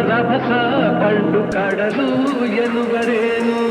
ರಭಸ ಕಂಡು ಕಡಲು ಎನ್ನುವರೇನು?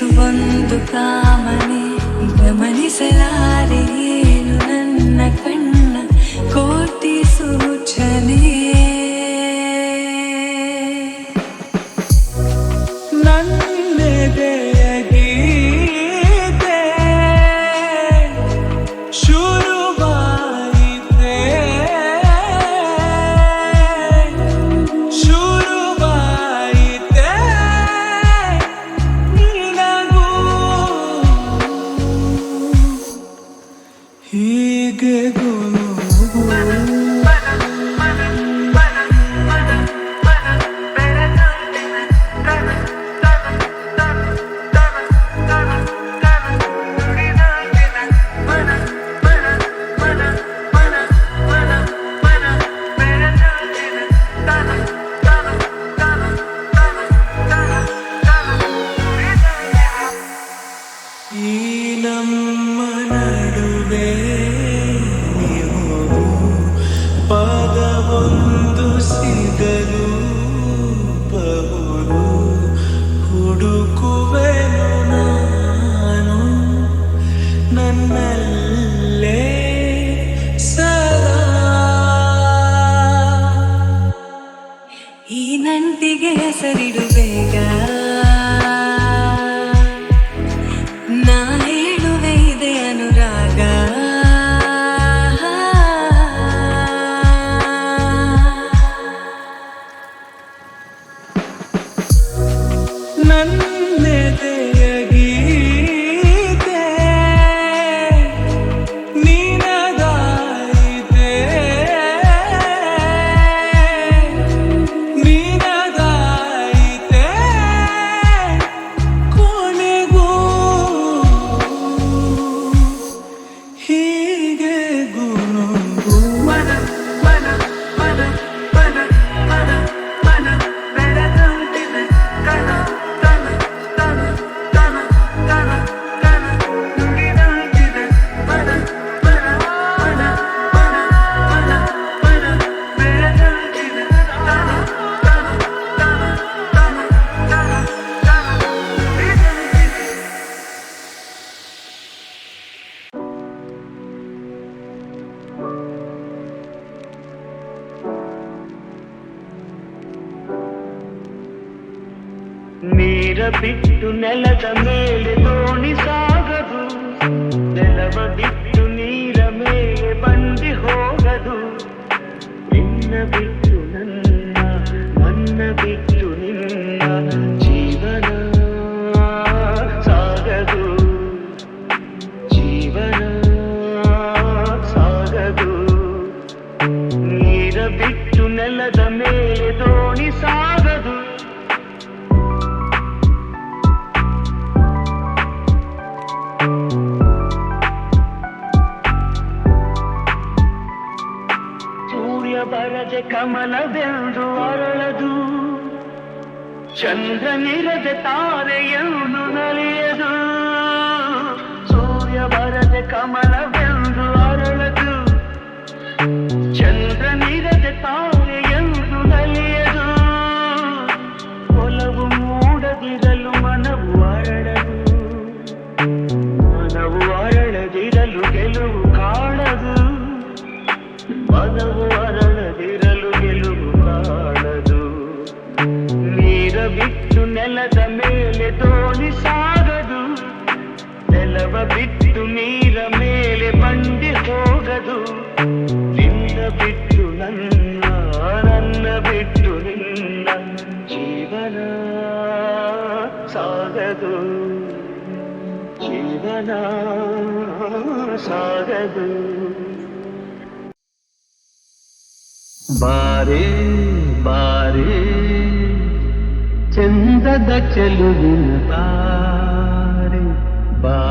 sub un and melody. ನೀರ ಬಿಟ್ಟು ನೆಲದ ಮೇಲೆ ದೋಣಿ ಸಾಗದು ನೆಲವ ಬಿಟ್ಟು ನೀರ ಮೇಲೆ ಬಂಡಿ ಹೋಗದು ನಿನ್ನ ಬಿಟ್ಟು ನನ್ನ ನನ್ನ ಬಿಟ್ಟು ನಿನ್ನ ಜೀವನ ಸಾಗದು ಜೀವನ ಸಾಗದು ನೀರ ಬಿಟ್ಟು ನೆಲದ ಮೇಲೆ ದೋಣಿ ಸಾಗದು ಕಮಲವೆಂದು ಅರಳದು. ಚಂದ್ರ ನಿರದೆ ತಾರೆಯನ್ನು ನಲಿಯದು. ಬಿಟ್ಟು ನೀರ ಮೇಲೆ ಬಂಡಿ ಹೋಗದು ನಿನ್ನ ಬಿಟ್ಟು ನನ್ನ ನನ್ನ ಬಿಟ್ಟು ನಿನ್ನ ಜೀವನ ಸಾಗದು ಜೀವನ ಸಾಗದು ಬಾರೆ ಬಾರೆ ಚಂದದ ಚೆಲುವಿನ ತಾರೆ ಬಾರೆ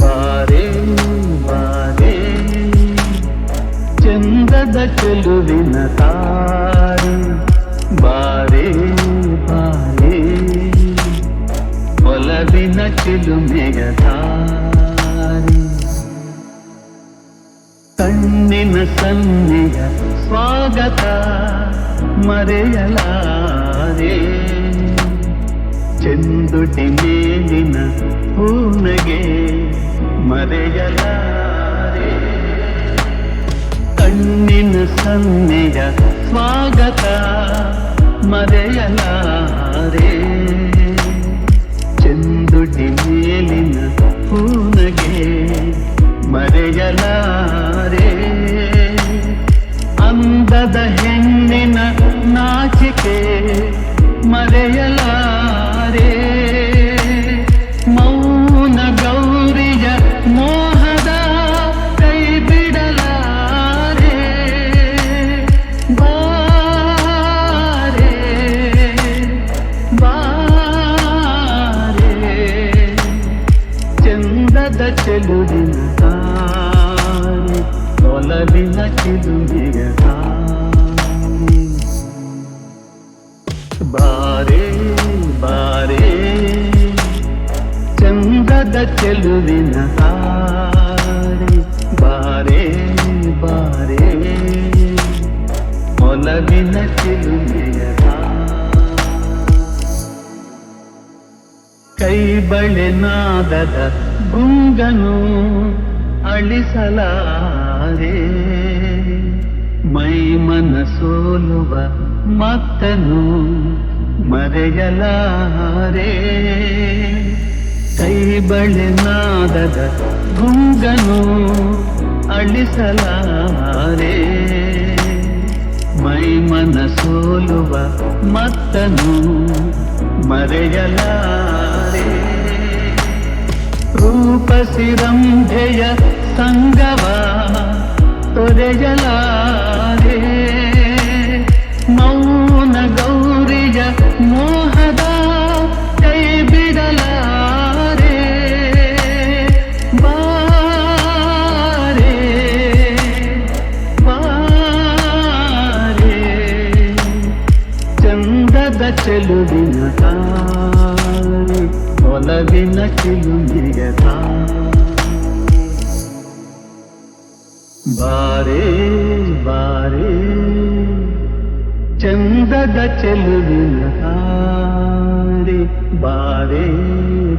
ಬಾರೆ ಬಾರೆ ಚಂದದ ಚೆಲುವಿನ ತಾರೆ. ಬಾರೆ ಬಾರೆ ಒಲವಿನ ಚಿಲುಮೆಯ ತಾರೆ. ಕಣ್ಣಿನ ಸನ್ನೆಯ ಸ್ವಾಗತ ಮರೆಯಲಾರೆ ಚೆಂದುಟಿ ಮೇಲಿನ ಹೂನಗೆ ಮರೆಯಲಾರೆ. ಕಣ್ಣಿನ ಸನ್ನೆಯ ಸ್ವಾಗತ ಮರೆಯಲಾರೆ. ಚೆಂದುಟಿ ಮೇಲಿನ ಹೂನಗೆ ಮರೆಯಲಾರೆ. ಅಂದದ ಹೆಣ್ಣಿನ ನಾಚಿಕೆ ಬಳೆ ನಾದದ ಗುಂಗನು ಅಳಿಸಲಾರೆ. ಮೈ ಮನ ಸೋಲುವ ಮತ್ತನು ಮರೆಯಲಾರೆ. ಕೈ ಬಳೆ ನಾದದ ಗುಂಗನು ಅಳಿಸಲಾರೆ. ಮೈ ಮನ ಸೋಲುವ ಮತ್ತನು ಮರೆಯಲಾರೆ. ರೂಪಸಿರಂಭೆಯ ಸಂಗವ ತೊರೆಯಲಾರೆ ಬಾರೆ ಬಾರೆ ಚಂದದ ಚೆಲುವಿನ ತಾರೆ ಬಾರೆ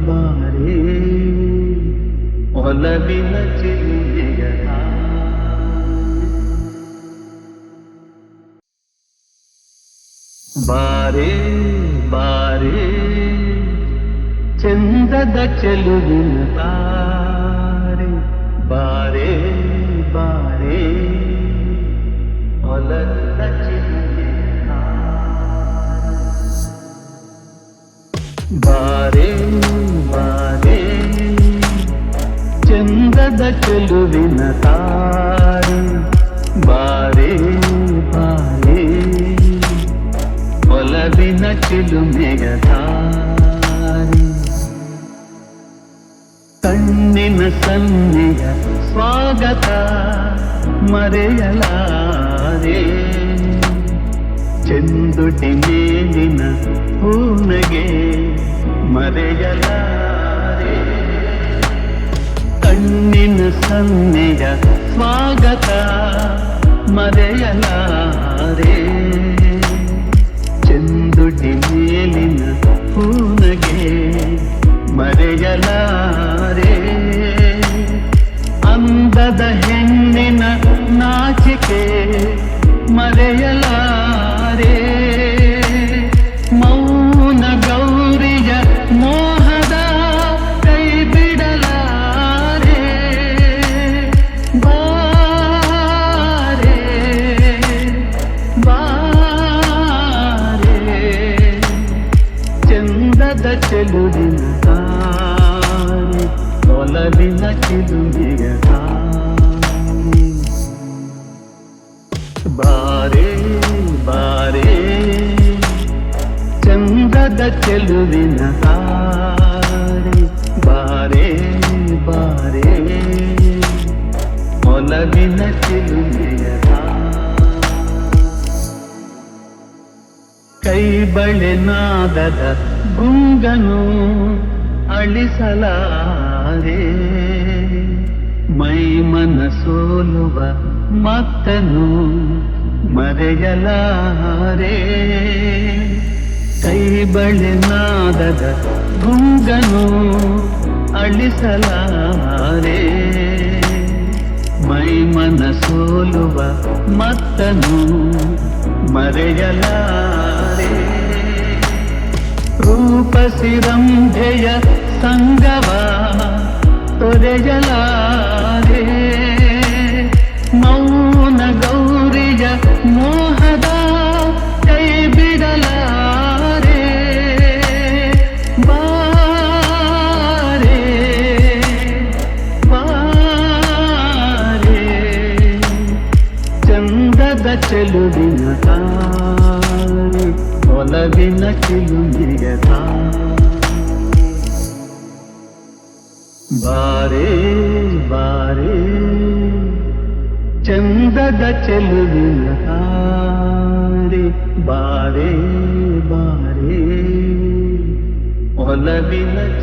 ಬಾರೆ ಒಲವಿನ ಚಿಲುಮಿಯ ಬಾರೆ ಬಾರೆ ಚಂದದ ಚೆಲುವಿನ ತಾರೆ ಚೆಲುವಿನ ತಾರೆ, ಬಾರೆ ಬಾರೆ. ಒಲವಿನ ಚಿಲುಮೆಯ ತಾರಿ ಕಣ್ಣಿನ ಸನ್ನೆಯ ಸ್ವಾಗತ ಮರೆಯಲಾರೆ. ಚೆಂದುಟಿ ಮೇಲಿನ ಹೂನಗೆ ಮರೆಯಲಾರೆ. ಕಣ್ಣಿನ ಸನ್ನೆಯ ಸ್ವಾಗತ ಮರೆಯಲಾರೆ. ಚಂದುಡಿ ಮೇಲಿನ ಹೂನಗೆ ಮರೆಯಲಾರೆ. ಅಂದದ ಹೆಣ್ಣಿನ ನಾಚಿಕೆ ಚಂದದ ಚೆಲುವಿನ ತಾರೆ ಒಲವಿನ ಚಿಲುಮಿಯ ತಾರೆ ಬಾರೆ ಬಾರೆ ಚಂದದ ಚೆಲುವಿನ ತಾರಿ ಬಾರೆ ಬಾರೆ ಒಲವಿನ ಚಿಲುಮೆಯ ಕೈ ಬಳೆ ನಾದದ ಗುಂಗನು ಅಳಿಸಲಾರೆ. ಮೈ ಮನ ಸೋಲುವ ಮತ್ತನು ಮರೆಯಲಾರೆ. ಕೈ ಬಳಿನಾದದ ಗುಂಗನು ಅಳಿಸಲಾರೆ. ಮೈ ಮನ ಸೋಲುವ ಮತ್ತನು ಮರೆಯಲಾರೆ. ರೂಪಸಿರಂಭೆಯ ಸಂಗವ ತೊರೆಯಲಾರೆ ಮೌನ ಗೌರಿಯ ಮೋಹದ ಕೈ ಬಿಡಲಾರೆ ಬಾರೆ ಬಾರೆ ಚಂದದ ಚೆಲುವಿನ ತಾರೆ ಒಲವಿನ ಚಿಲುಮಿಯ ಬಾರೆ ಬಾರೆ ಚಂದದ ಚೆಲುವಿನ ತಾರೆ ಬಾರೆ ಬಾರೆ ಒಲವಿನ ಚಿಲುಮಿಯ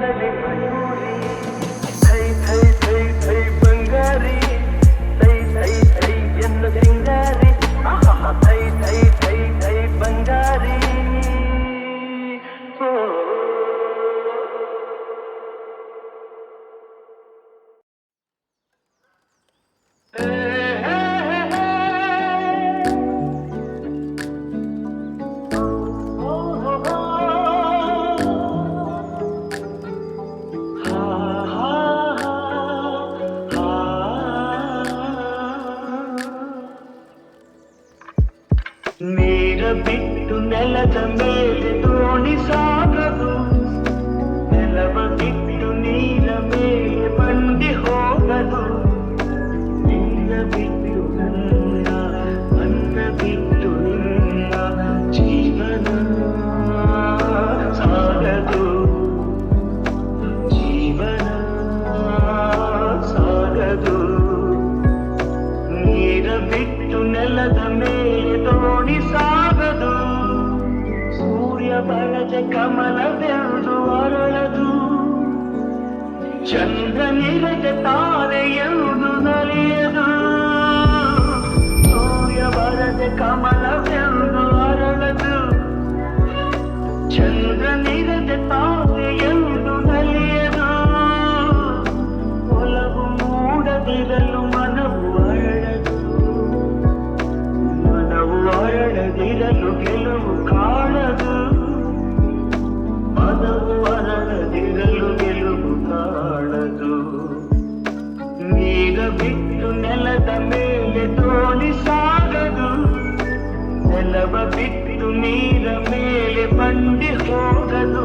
Gracias. ಬಿಟ್ಟು ನೆಲದ ಮೇಲೆ ದೋಣಿ ಸಾಗ ಸಹಜ ಕಮಲವೆಂದು ಅರಳದು ಚಂದ್ರನಿರಜ ತಾರೆ ಎಂದು ನಲ ನವ ಬಿಟ್ಟು ನೀರ ಮೇಲೆ ಬಂಡಿ ಹೋಗಲು